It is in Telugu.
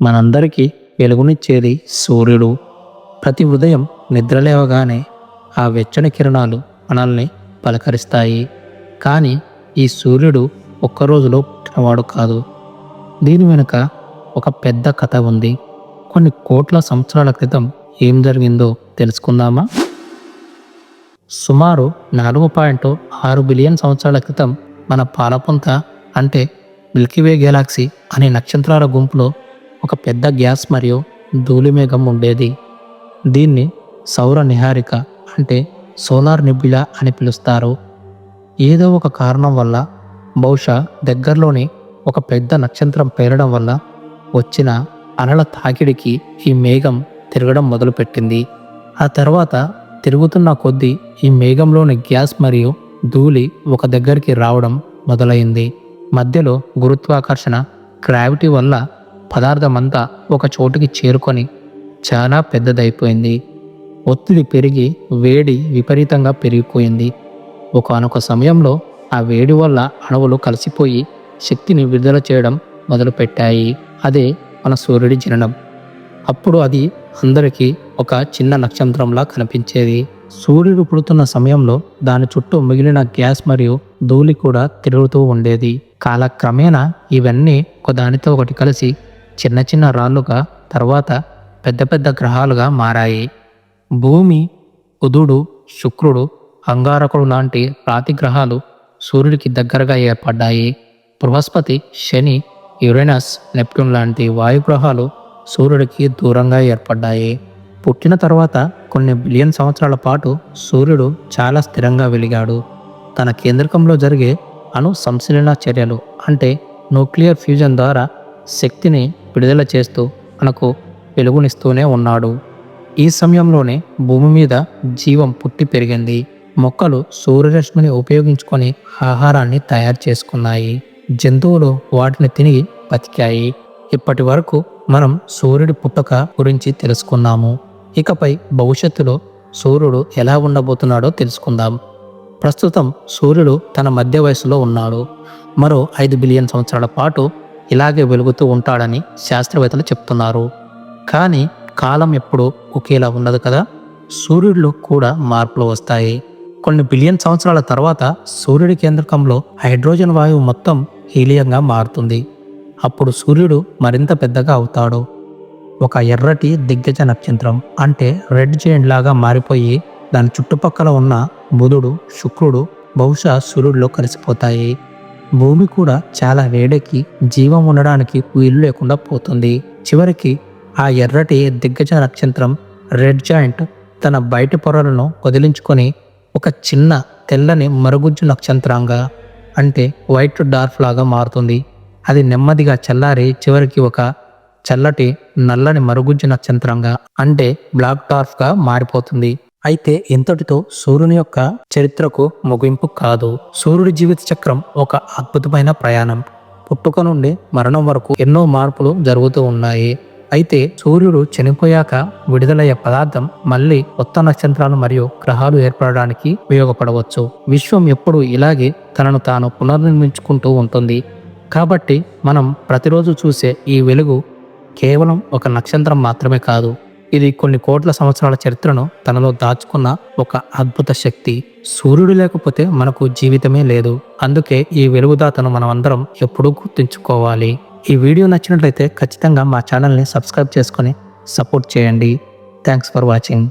మనందరికీ వెలుగునిచ్చేది సూర్యుడు. ప్రతి ఉదయం నిద్రలేవగానే ఆ వెచ్చని కిరణాలు మనల్ని పలకరిస్తాయి. కానీ ఈ సూర్యుడు ఒక్క రోజులో పుట్టినవాడు కాదు. దీని వెనుక ఒక పెద్ద కథ ఉంది. కొన్ని కోట్ల సంవత్సరాల క్రితం ఏం జరిగిందో తెలుసుకుందామా? సుమారు నాలుగు పాయింట్ ఆరు బిలియన్ సంవత్సరాల క్రితం మన పాలపుంత అంటే మిల్కీవే గెలాక్సీ అనే నక్షత్రాల గుంపులో ఒక పెద్ద గ్యాస్ మరియు ధూళిమేఘం ఉండేది. దీన్ని సౌర నిహారిక అంటే సోలార్ నిబిలా అని పిలుస్తారు. ఏదో ఒక కారణం వల్ల బహుశా దగ్గరలోని ఒక పెద్ద నక్షత్రం పేరడం వల్ల వచ్చిన అలల తాకిడికి ఈ మేఘం తిరగడం మొదలుపెట్టింది. ఆ తర్వాత తిరుగుతున్న కొద్దీ ఈ మేఘంలోని గ్యాస్ మరియు ధూళి ఒక దగ్గరికి రావడం మొదలైంది. మధ్యలో గురుత్వాకర్షణ గ్రావిటీ వల్ల పదార్థమంతా ఒక చోటుకి చేరుకొని చాలా పెద్దదైపోయింది. ఒత్తిడి పెరిగి వేడి విపరీతంగా పెరిగిపోయింది. ఒకనొక సమయంలో ఆ వేడి వల్ల అణువులు కలిసిపోయి శక్తిని విడుదల చేయడం మొదలుపెట్టాయి. అదే మన సూర్యుడి జననం. అప్పుడు అది అందరికీ ఒక చిన్న నక్షత్రంలా కనిపించేది. సూర్యుడు పుడుతున్న సమయంలో దాని చుట్టూ మిగిలిన గ్యాస్ మరియు ధూళి కూడా తిరుగుతూ ఉండేది. కాలక్రమేణా ఇవన్నీ ఒకదానితో ఒకటి కలిసి చిన్న చిన్న రాళ్ళుగా తర్వాత పెద్ద పెద్ద గ్రహాలుగా మారాయి. భూమి బుధుడు శుక్రుడు అంగారకుడు లాంటి రాతి గ్రహాలు సూర్యుడికి దగ్గరగా ఏర్పడ్డాయి. బృహస్పతి శని యురేనస్ నెప్ట్యూన్ లాంటి వాయుగ్రహాలు సూర్యుడికి దూరంగా ఏర్పడ్డాయి. పుట్టిన తర్వాత కొన్ని బిలియన్ సంవత్సరాల పాటు సూర్యుడు చాలా స్థిరంగా వెలిగాడు. తన కేంద్రకంలో జరిగే అణు సంశీలన చర్యలు అంటే న్యూక్లియర్ ఫ్యూజన్ ద్వారా శక్తిని విడుదల చేస్తూ మనకు వెలుగునిస్తూనే ఉన్నాడు. ఈ సమయంలోనే భూమి మీద జీవం పుట్టి పెరిగింది. మొక్కలు సూర్యరశ్మిని ఉపయోగించుకొని ఆహారాన్ని తయారు చేసుకున్నాయి. జంతువులు వాటిని తిని బతికాయి. ఇప్పటి వరకు మనం సూర్యుడి పుట్టుక గురించి తెలుసుకున్నాము. ఇకపై భవిష్యత్తులో సూర్యుడు ఎలా ఉండబోతున్నాడో తెలుసుకుందాం. ప్రస్తుతం సూర్యుడు తన మధ్య వయసులో ఉన్నాడు. మరో ఐదు బిలియన్ సంవత్సరాల పాటు ఇలాగే వెలుగుతూ ఉంటాడని శాస్త్రవేత్తలు చెప్తున్నారు. కానీ కాలం ఎప్పుడూ ఒకేలా ఉండదు కదా? సూర్యుడిలో కూడా మార్పులు వస్తాయి. కొన్ని బిలియన్ సంవత్సరాల తర్వాత సూర్యుడి కేంద్రకంలో హైడ్రోజన్ వాయువు మొత్తం హీలియంగా మారుతుంది. అప్పుడు సూర్యుడు మరింత పెద్దగా అవుతాడు. ఒక ఎర్రటి దిగ్గజ నక్షత్రం అంటే రెడ్ జైంట్ లాగా మారిపోయి దాని చుట్టుపక్కల ఉన్న బుధుడు శుక్రుడు బహుశా సూర్యుడిలో కలిసిపోతాయి. భూమి కూడా చాలా వేడెక్కి జీవం ఉండడానికి వీలు లేకుండా పోతుంది. చివరికి ఆ ఎర్రటి దిగ్గజ నక్షత్రం రెడ్ జాయింట్ తన బయటి పొరలను వదిలించుకొని ఒక చిన్న తెల్లని మరుగుజ్జు నక్షత్రంగా అంటే వైట్ డార్ఫ్ లాగా మారుతుంది. అది నెమ్మదిగా చల్లారి చివరికి ఒక చల్లటి నల్లని మరుగుజ్జు నక్షత్రంగా అంటే బ్లాక్ డార్ఫ్గా మారిపోతుంది. అయితే ఇంతటితో సూర్యుని యొక్క చరిత్రకు ముగింపు కాదు. సూర్యుడి జీవిత చక్రం ఒక అద్భుతమైన ప్రయాణం. పుట్టుక నుండి మరణం వరకు ఎన్నో మార్పులు జరుగుతూ ఉన్నాయి. అయితే సూర్యుడు చనిపోయాక విడుదలయ్యే పదార్థం మళ్ళీ కొత్త నక్షత్రాలు మరియు గ్రహాలు ఏర్పడడానికి ఉపయోగపడవచ్చు. విశ్వం ఎప్పుడు ఇలాగే తనను తాను పునర్నిర్మించుకుంటూ ఉంటుంది. కాబట్టి మనం ప్రతిరోజు చూసే ఈ వెలుగు కేవలం ఒక నక్షత్రం మాత్రమే కాదు. ఇది కొన్ని కోట్ల సంవత్సరాల చరిత్రను తనలో దాచుకున్న ఒక అద్భుత శక్తి. సూర్యుడు లేకపోతే మనకు జీవితమే లేదు. అందుకే ఈ వెలుగుదాతను మనమందరం ఎప్పుడూ గుర్తుంచుకోవాలి. ఈ వీడియో నచ్చినట్లయితే ఖచ్చితంగా మా ఛానల్ని సబ్స్క్రైబ్ చేసుకొని సపోర్ట్ చేయండి. Thanks for watching.